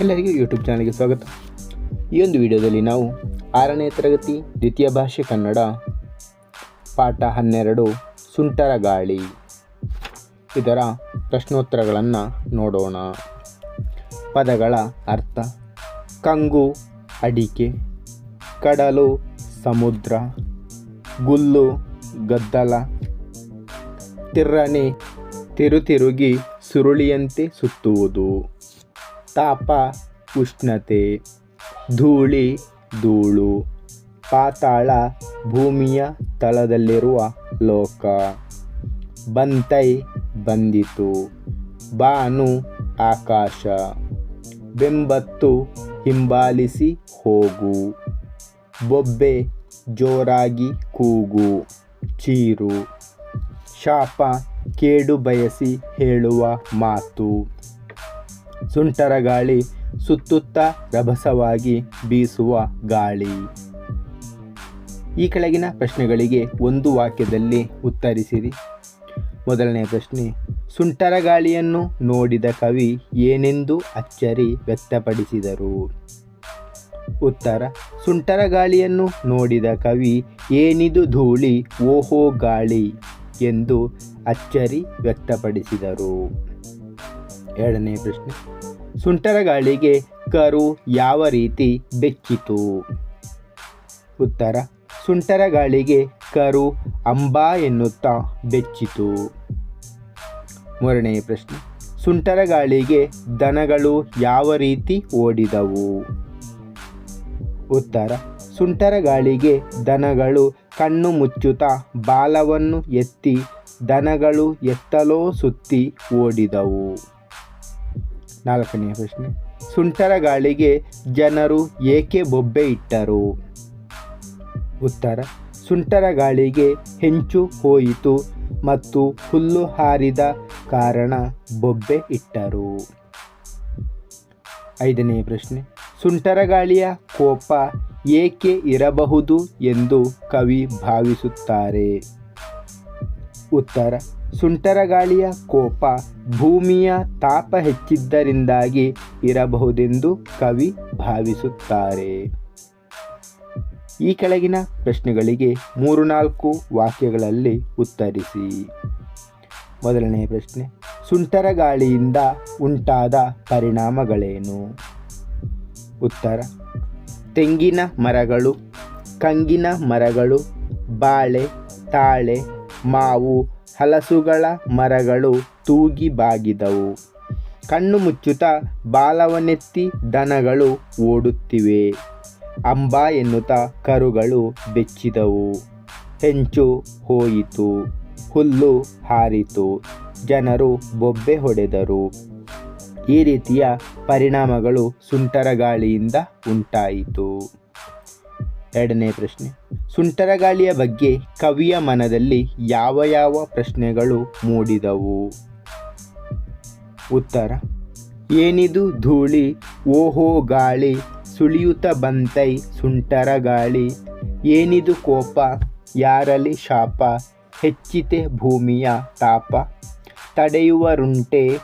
ಎಲ್ಲರಿಗೂ ಯೂಟ್ಯೂಬ್ ಚಾನಲ್ಗೆ ಸ್ವಾಗತ. ಈ ಒಂದು ವಿಡಿಯೋದಲ್ಲಿ ನಾವು ಆರನೇ ತರಗತಿ ದ್ವಿತೀಯ ಭಾಷೆ ಕನ್ನಡ ಪಾಠ ಹನ್ನೆರಡು ಸುಂಟರ ಗಾಳಿ ಇದರ ಪ್ರಶ್ನೋತ್ತರಗಳನ್ನು ನೋಡೋಣ. ಪದಗಳ ಅರ್ಥ, ಕಂಗು, ಅಡಿಕೆ, ಕಡಲು, ಸಮುದ್ರ, ಗುಲ್ಲು, ಗದ್ದಲ, ತಿರ್ರನೆ, ತಿರುತಿರುಗಿ, ಸುರುಳಿಯಂತೆ ಸುತ್ತುವುದು. ತಾಪ, ಉಷ್ಣತೆ, ಧೂಳಿ, ಧೂಳು, ಪಾತಾಳ, ಭೂಮಿಯ ತಳದಲ್ಲಿರುವ ಲೋಕ. ಬಂತೈ ಬಂದಿತು. ಬಾನು ಆಕಾಶ. ಬೆಂಬತ್ತು ಹಿಂಬಾಲಿಸಿ ಹೋಗು. ಬೊಬ್ಬೆ ಜೋರಾಗಿ ಕೂಗು. ಚೀರು. ಶಾಪ ಕೇಡು ಬಯಸಿ ಹೇಳುವ ಮಾತು. ಸುಂಟರ ಗಾಳಿ ಸುತ್ತುತ್ತಾ ರಭಸವಾಗಿ ಬೀಸುವ ಗಾಳಿ. ಈ ಕೆಳಗಿನ ಪ್ರಶ್ನೆಗಳಿಗೆ ಒಂದು ವಾಕ್ಯದಲ್ಲಿ ಉತ್ತರಿಸಿರಿ. ಮೊದಲನೇ ಪ್ರಶ್ನೆ, ಸುಂಟರ ಗಾಳಿಯನ್ನು ನೋಡಿದ ಕವಿ ಏನೆಂದು ಅಚ್ಚರಿ ವ್ಯಕ್ತಪಡಿಸಿದರು? ಉತ್ತರ, ಸುಂಟರ ಗಾಳಿಯನ್ನು ನೋಡಿದ ಕವಿ ಏನಿದು ಧೂಳಿ ಓಹೋ ಗಾಳಿ ಎಂದು ಅಚ್ಚರಿ ವ್ಯಕ್ತಪಡಿಸಿದರು. ಎರಡನೇ ಪ್ರಶ್ನೆ. ಸುಂಟರ ಗಾಳಿಗೆ ಕರು ಯಾವ ರೀತಿ ಬೆಚ್ಚಿತು? ಉತ್ತರ, ಸುಂಟರ ಗಾಳಿಗೆ ಕರು ಅಂಬಾ ಎನ್ನುತ್ತಾ ಬೆಚ್ಚಿತು. ಮೂರನೇ ಪ್ರಶ್ನೆ, ಸುಂಟರ ಗಾಳಿಗೆ ದನಗಳು ಯಾವ ರೀತಿ ಓಡಿದವು? ಉತ್ತರ, ಸುಂಟರ ಗಾಳಿಗೆ ದನಗಳು ಕಣ್ಣು ಮುಚ್ಚುತ್ತಾ ಬಾಲವನ್ನು ಎತ್ತಿ ದನಗಳು ಎತ್ತಲೋ ಸುತ್ತಿ ಓಡಿದವು. ನಾಲ್ಕನೆಯ ಪ್ರಶ್ನೆ. ಸುಂಟರ ಗಾಳಿಗೆ ಜನರು ಏಕೆ ಬೊಬ್ಬೆ ಇಟ್ಟರು? ಉತ್ತರ, ಸುಂಟರ ಗಾಳಿಗೆ ಹೆಂಚು ಹೋಯಿತು ಮತ್ತು ಹುಲ್ಲು ಹಾರಿದ ಕಾರಣ ಬೊಬ್ಬೆ ಇಟ್ಟರು. ಐದನೆಯ ಪ್ರಶ್ನೆ, ಸುಂಟರ ಗಾಳಿಯ ಕೋಪ ಏಕೆ ಇರಬಹುದು ಎಂದು ಕವಿ ಭಾವಿಸುತ್ತಾರೆ. ಉತ್ತರ ಸುಂಟರ ಗಾಳಿಯ ಕೋಪ ಭೂಮಿಯ ತಾಪ ಹೆಚ್ಚಿದ್ದರಿಂದಾಗಿ ಇರಬಹುದೆಂದು ಕವಿ ಭಾವಿಸುತ್ತಾರೆ. ಈ ಕೆಳಗಿನ ಪ್ರಶ್ನೆಗಳಿಗೆ ಮೂರು ನಾಲ್ಕು ವಾಕ್ಯಗಳಲ್ಲಿ ಉತ್ತರಿಸಿ. ಮೊದಲನೇ ಪ್ರಶ್ನೆ, ಸುಂಟರ ಗಾಳಿಯಿಂದ ಉಂಟಾದ ಪರಿಣಾಮಗಳೇನು? ಉತ್ತರ, ತೆಂಗಿನ ಮರಗಳು, ಕಂಗಿನ ಮರಗಳು, ಬಾಳೆ, ತಾಳೆ, ಮಾವು ಹಲಸುಗಳ ಮರಗಳು ತೂಗಿ ಬಾಗಿದವು. ಕಣ್ಣು ಮುಚ್ಚುತ್ತಾ ಬಾಲವನೆತ್ತಿ ದನಗಳು ಓಡುತ್ತಿವೆ. ಅಂಬ ಎನ್ನುತ್ತಾ ಕರುಗಳು ಬೆಚ್ಚಿದವು. ಹೆಂಚು ಹೋಯಿತು. ಹುಲ್ಲು ಹಾರಿತು. ಜನರು ಬೊಬ್ಬೆ ಹೊಡೆದರು. ಈ ರೀತಿಯ ಪರಿಣಾಮಗಳು ಸುಂಟರ ಗಾಳಿಯಿಂದ ಉಂಟಾಯಿತು. ಎರಡನೇ ಪ್ರಶ್ನೆ. ಸುಂಟರ ಗಾಳಿಯ ಬಗ್ಗೆ ಕವಿಯ ಮನದಲ್ಲಿ ಯಾವ ಯಾವ ಪ್ರಶ್ನೆಗಳು ಮೂಡಿದವು? ಉತ್ತರ, ಏನಿದು ಧೂಳಿ, ಓಹೋ ಗಾಳಿ ಸುಳಿಯುತ್ತ ಬಂತೈ ಸುಂಟರ ಗಾಳಿ ಏನಿದು ಕೋಪ ಯಾರಲಿ ಶಾಪ, ಹೆಚ್ಚಿತೆ ಭೂಮಿಯ ತಾಪ, ತಡೆಯುವ ರುಂಟೆ,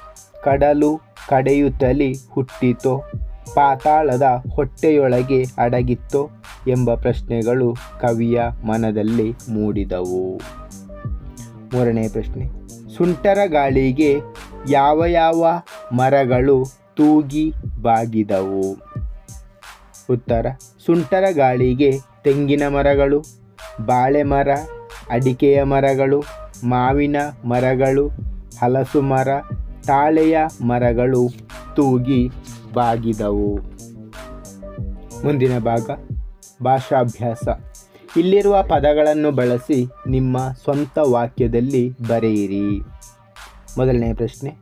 ಕಡಲು ಕಡೆಯುತ್ತಲಿ ಹುಟ್ಟಿತೋ, ಪಾತಾಳದ ಹೊಟ್ಟೆಯೊಳಗೆ ಅಡಗಿತ್ತೋ ಎಂಬ ಪ್ರಶ್ನೆಗಳು ಕವಿಯ ಮನದಲ್ಲಿ ಮೂಡಿದವು. ಮೂರನೇ ಪ್ರಶ್ನೆ. ಸುಂಟರ ಗಾಳಿಗೆ ಯಾವ ಯಾವ ಮರಗಳು ತೂಗಿ ಬಾಗಿದವು? ಉತ್ತರ. ಸುಂಟರ ಗಾಳಿಗೆ ತೆಂಗಿನ ಮರಗಳು, ಬಾಳೆ ಮರ, ಅಡಿಕೆಯ ಮರಗಳು, ಮಾವಿನ ಮರಗಳು, ಹಲಸು ಮರ, ತಾಳೆಯ ಮರಗಳು ತೂಗಿ ಬಾಗಿದವು. ಮುಂದಿನ ಭಾಗ. ಭಾಷಾಭ್ಯಾಸ. ಇಲ್ಲಿರುವ ಪದಗಳನ್ನು ಬಳಸಿ ನಿಮ್ಮ ಸ್ವಂತ ವಾಕ್ಯದಲ್ಲಿ ಬರೆಯಿರಿ. ಮೊದಲನೇ ಪ್ರಶ್ನೆ,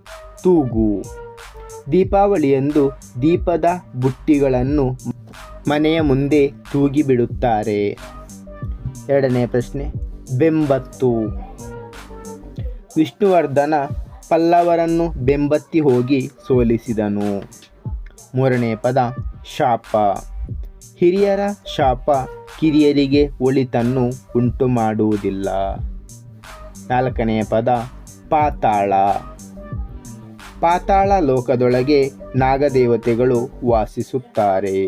ತೂಗು. ದೀಪಾವಳಿಯಂದು ದೀಪದ ಬುಟ್ಟಿಗಳನ್ನು ಮನೆಯ ಮುಂದೆ ತೂಗಿ ಬಿಡುತ್ತಾರೆ. ಎರಡನೇ ಪ್ರಶ್ನೆ, ಬೆಂಬತ್ತು. ವಿಷ್ಣುವರ್ಧನ ಪಲ್ಲವರನ್ನು ಬೆಂಬತ್ತಿ ಹೋಗಿ ಸೋಲಿಸಿದನು. ಮೂರನೇ ಪದ, ಶಾಪ. ಹಿರಿಯರ ಶಾಪ ಕಿರಿಯರಿಗೆ ಒಳಿತನ್ನು ಉಂಟು ಮಾಡುವುದಿಲ್ಲ ನಾಲ್ಕನೆಯ ಪದ, ಪಾತಾಳ. ಪಾತಾಳ ಲೋಕದೊಳಗೆ ನಾಗದೇವತೆಗಳು ವಾಸಿಸುತ್ತಾರೆ.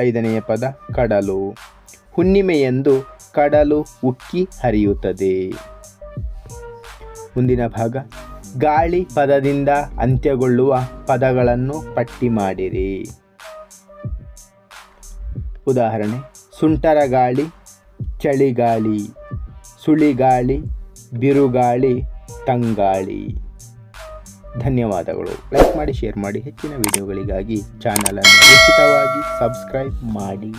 ಐದನೆಯ ಪದ, ಕಡಲು. ಹುಣ್ಣಿಮೆಯಂದು ಕಡಲು ಉಕ್ಕಿ ಹರಿಯುತ್ತದೆ. ಮುಂದಿನ ಭಾಗ, ಗಾಳಿ ಪದದಿಂದ ಅಂತ್ಯಗೊಳ್ಳುವ ಪದಗಳನ್ನು ಪಟ್ಟಿ ಮಾಡಿರಿ. ಉದಾಹರಣೆ ಸುಂಟರ ಗಾಳಿ ಚಳಿಗಾಳಿ, ಸುಳಿಗಾಳಿ, ಬಿರುಗಾಳಿ, ತಂಗಾಳಿ. ಧನ್ಯವಾದಗಳು. ಲೈಕ್ ಮಾಡಿ ಶೇರ್ ಮಾಡಿ. ಹೆಚ್ಚಿನ ವಿಡಿಯೋಗಳಿಗಾಗಿ ಚಾನಲನ್ನು ಉಚಿತವಾಗಿ ಸಬ್ಸ್ಕ್ರೈಬ್ ಮಾಡಿ.